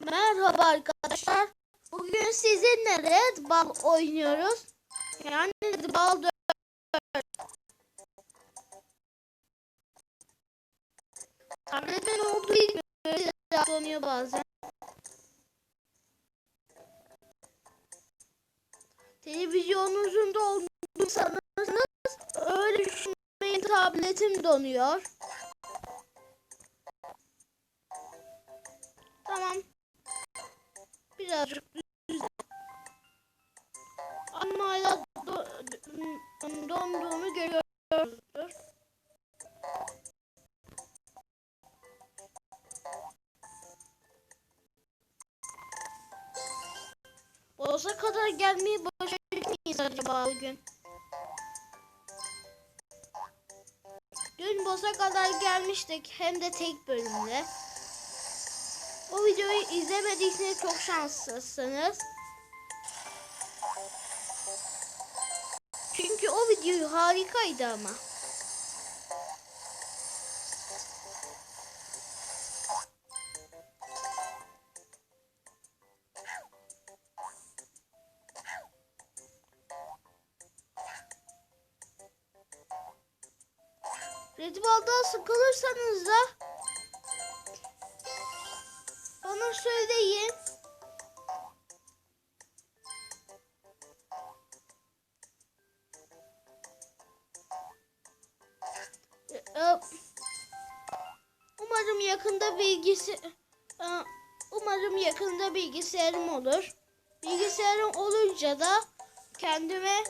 Merhaba arkadaşlar. Bugün sizinle Red Ball oynuyoruz. Yani Red Ball 4. Tabletten olduğu için böyle bazen. Televizyonunuzun da olduğunu sanırsanız öyle düşünmeyin tabletim donuyor. Birazcık düz. Ama hala do donduğunu görüyoruzdur. Boğaz'a kadar gelmeyi başaracak mıyız acaba bugün? Dün Boğaz'a kadar gelmiştik hem de tek bölümde. O videoyu izlemediyseniz çok şanslısınız. Çünkü o video harikaydı ama. Red Bull'dan sıkılırsanız da bana söyleyin. Umarım yakında bilgisi umarım yakında bilgisayarım olur. Bilgisayarım olunca da kendime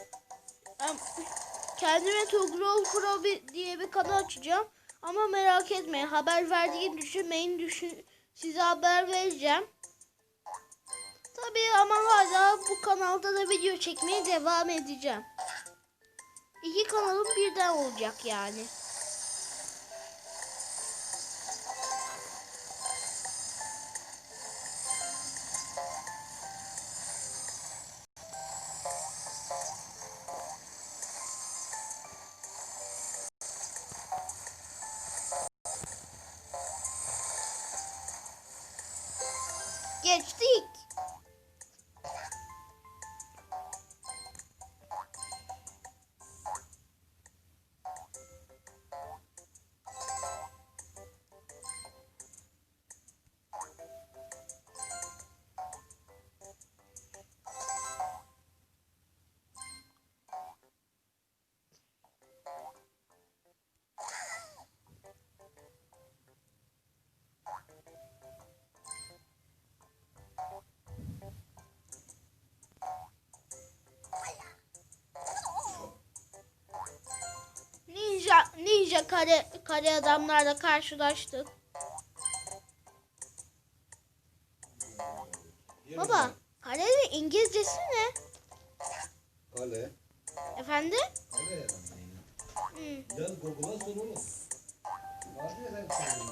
kendime Tugrol Pro diye bir kanal açacağım. Ama merak etmeyin haber verdiğimi düşünmeyin düşün size haber vereceğim. Tabii ama hala bu kanalda da video çekmeye devam edeceğim. İki kanalım birden olacak yani. Geçtik. Ninja kare kare adamlarla karşılaştık. Baba, karenin İngilizcesi ne? Kale. Efendim? Kale ya. Hmm. Yaz Google'a sor oğlum. Var ya sen kendin.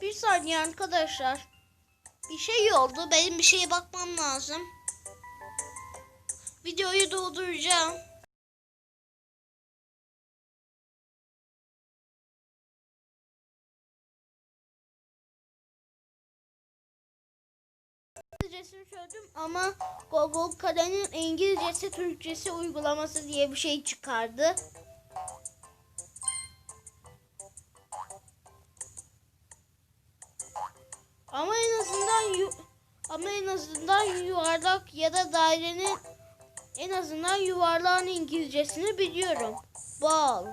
Bir saniye arkadaşlar. Bir şey oldu. Benim bir şeye bakmam lazım. Videoyu dolduracağım. İngilizcesini söyledim ama Google Kare'nin İngilizcesi Türkçesi uygulaması diye bir şey çıkardı. Ama en azından ama en azından yuvarlak ya da dairenin en azından yuvarlağın İngilizcesini biliyorum. Ball.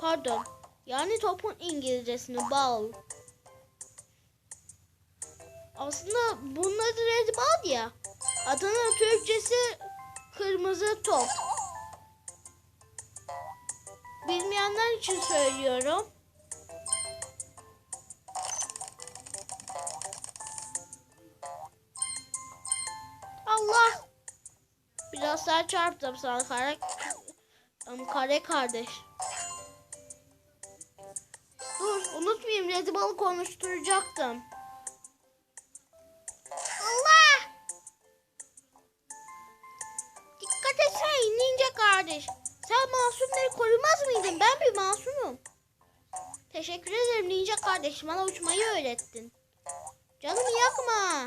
Pardon. Yani topun İngilizcesini ball. Aslında bunun adı red ball ya. Adının Türkçesi kırmızı top. Bilmeyenler için söylüyorum. Çarptım sana kare, kare kardeş. Dur unutmayayım Red Bull'u konuşturacaktım. Allah! Dikkat etsene ninja kardeş. Sen masumları korumaz mıydın? Ben bir masumum. Teşekkür ederim Ninja kardeşim. Bana uçmayı öğrettin. Canımı yakma.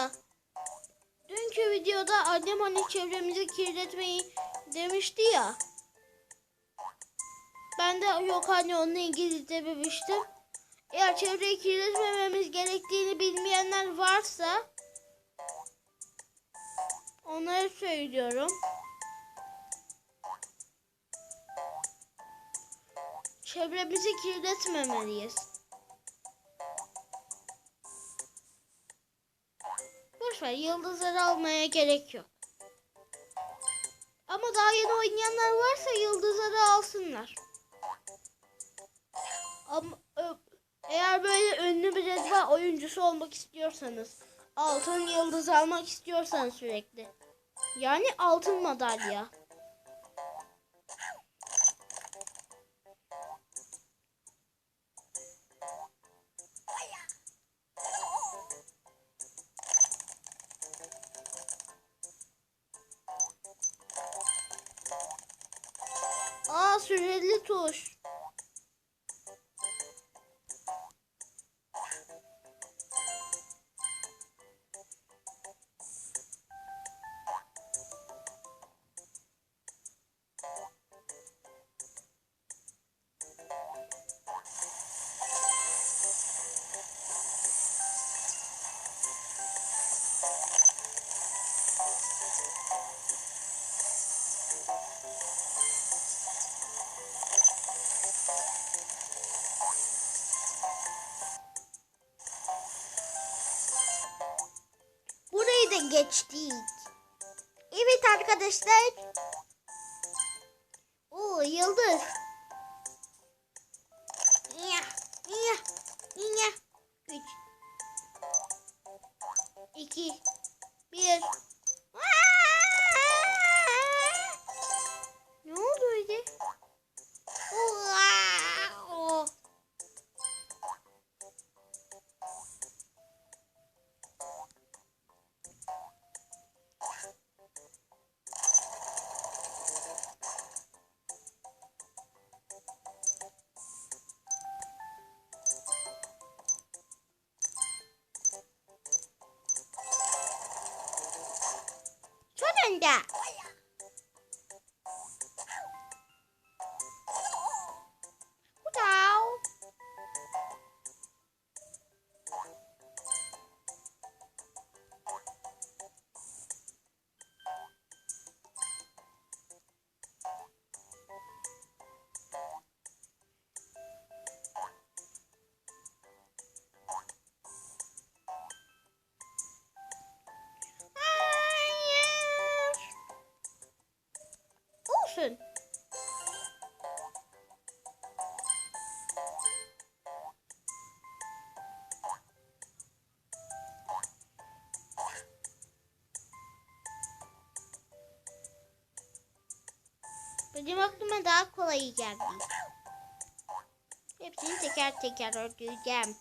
Arada dünkü videoda annem hani çevremizi kirletmeyi demişti ya. Ben de yok hani onunla ilgili dememiştim. Eğer çevreyi kirletmememiz gerektiğini bilmeyenler varsa onları söylüyorum. Çevremizi kirletmemeliyiz. Boşver yıldızları almaya gerek yok. Ama daha yeni oynayanlar varsa yıldızları alsınlar. Ama eğer böyle ünlü bir rezba oyuncusu olmak istiyorsanız, altın yıldız almak istiyorsanız sürekli. Yani altın madalya. Süreli tuş. geçtik. Evet arkadaşlar. Oo yıldız. Ya ya ya. 3 2 1だ。Benim aklıma daha kolay geldi. Hepsini teker teker öldüreceğim.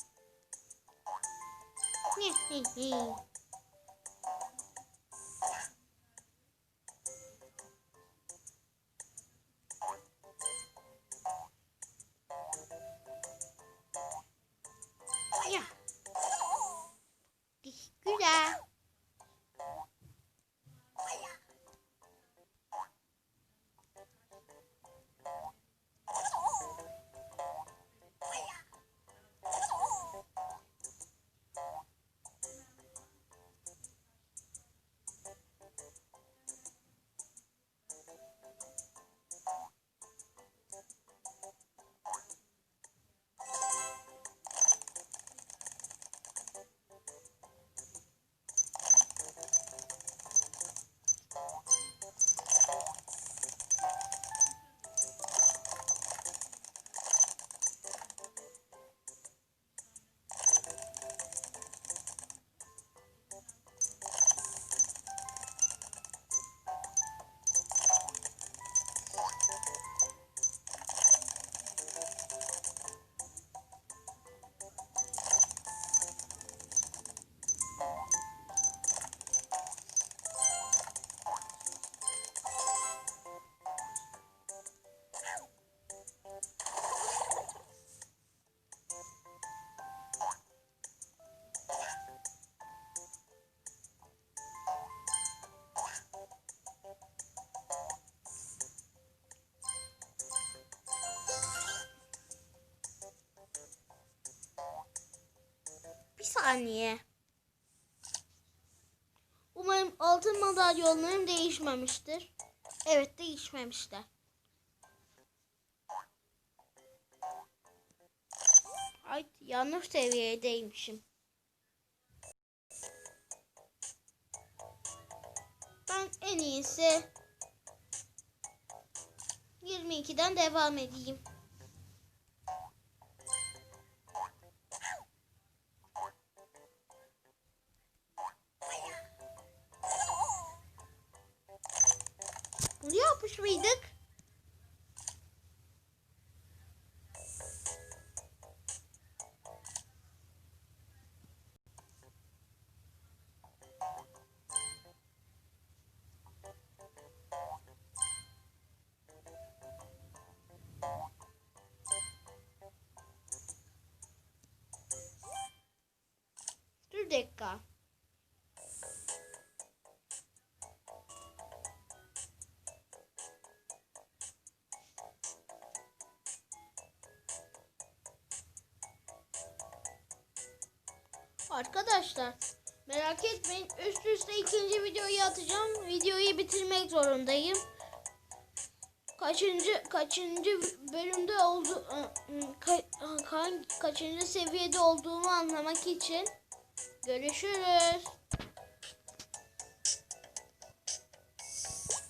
Saniye. Umarım altın madalyonlarım değişmemiştir. Evet değişmemişler. Ay yanlış seviyedeymişim. Ben en iyisi 22'den devam edeyim. Dakika. Arkadaşlar merak etmeyin üst üste ikinci videoyu atacağım. Videoyu bitirmek zorundayım. Kaçıncı kaçıncı bölümde oldu ka, ka- kaçıncı seviyede olduğumu anlamak için görüşürüz.